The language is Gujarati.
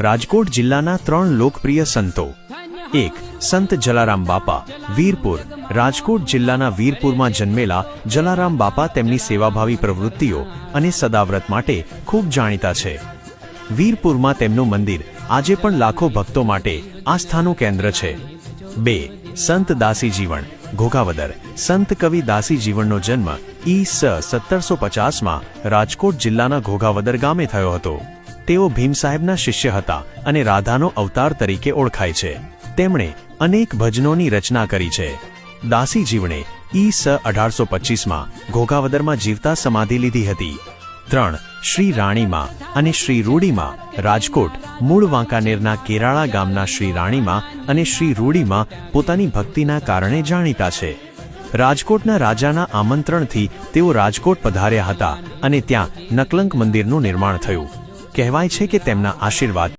રાજકોટ જિલ્લાના ત્રણ લોકપ્રિય સંતો. એક, સંત જલારામ બાપા, વીરપુર. રાજકોટ જિલ્લાના વીરપુરમાં જન્મેલા જલારામ બાપા તેમની સેવાભાવી પ્રવૃત્તિઓ અને સદાવ્રત માટે ખૂબ જાણીતા છે. વીરપુરમાં તેમનું મંદિર આજે પણ લાખો ભક્તો માટે આસ્થાનું કેન્દ્ર છે. બે, સંત દાસી જીવન ઘોઘાવદર. સંત કવિ દાસી જીવનનો જન્મ ઈ સ સત્તરસો પચાસમાં રાજકોટ જિલ્લાના ઘોઘાવદર ગામે થયો હતો. તેઓ ભીમ સાહેબના શિષ્ય હતા અને રાધાનો અવતાર તરીકે ઓળખાય છે. તેમણે અનેક ભજનોની રચના કરી છે. દાસી જીવણે ઈ સ અઢારસો પચીસમાં ઘોઘાવદરમાં જીવતા સમાધિ લીધી હતી. ત્રણ, શ્રી રાણીમાં અને શ્રી રૂડીમાં રાજકોટ, મૂળ વાંકાનેરના કેરાળા ગામના શ્રી રાણીમાં અને શ્રી રૂડીમાં પોતાની ભક્તિના કારણે જાણીતા છે. રાજકોટના રાજાના આમંત્રણથી તેઓ રાજકોટ પધાર્યા હતા અને ત્યાં નકલંક મંદિરનું નિર્માણ થયું. કહેવાય છે કે તેમના આશીર્વાદ